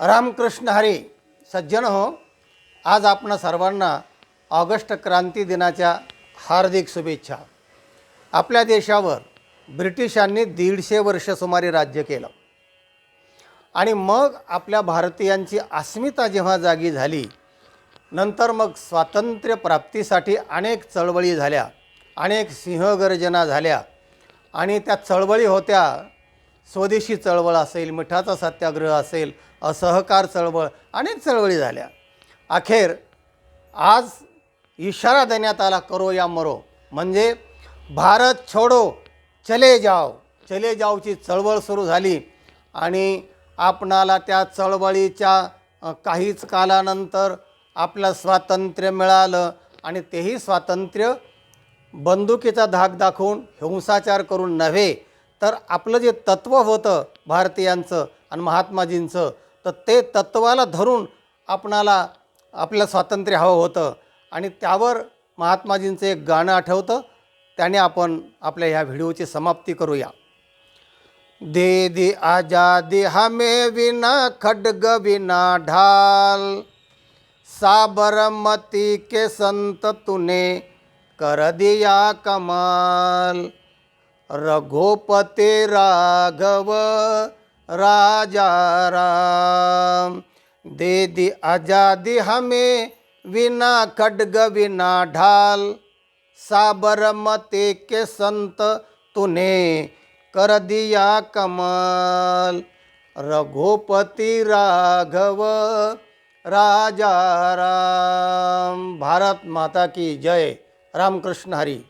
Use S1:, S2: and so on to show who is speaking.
S1: रामकृष्ण हरी. सज्जन हो आज आपण सर्वांना ऑगस्ट क्रांती दिनाच्या हार्दिक शुभेच्छा. आपल्या देशावर ब्रिटिशांनी दीडशे वर्ष सुमारे राज्य केलं. आणि मग आपल्या भारतीयांची अस्मिता जेव्हा जागी झाली नंतर मग स्वातंत्र्य प्राप्तीसाठी अनेक चळवळी झाल्या अनेक सिंहगर्जना झाल्या. आणि त्या चळवळी होत्या स्वदेशी चळवळ असेल मिठाचा सत्याग्रह असेल असहकार चळवळ अनेक चळवळी झाल्या. अखेर आज इशारा देण्यात आला करो या मरो. म्हणजे भारत छोडो चले जाओ. चले जाओची चळवळ सुरू झाली आणि आपणाला त्या चळवळीच्या काहीच कालानंतर आपलं स्वातंत्र्य मिळालं आणि तेही स्वातंत्र्य बंदुकीचा धाक दाखवून हिंसाचार करून नव्हे तर आपलं जे तत्त्व होतं भारतीयांचं आणि महात्माजींचं तर ते तत्त्वाला धरून आपणाला आपलं स्वातंत्र्य हवं होतं. आणि त्यावर महात्माजींचं एक गाणं आठवतं. त्याने आपण आपल्या ह्या व्हिडिओची समाप्ती करूया. दे दे आजादी हमें विना खड्ग विना ढाल. साबरमती के संत तूने कर दिया कमाल. रघुपति राघव, राजा राम। दे दी आज़ादी हमें विना खड्ग विना ढाल, साबरमती के संत तूने कर दिया कमाल। रघुपति राघव, राजा राम। भारत माता की जय। रामकृष्ण हरी।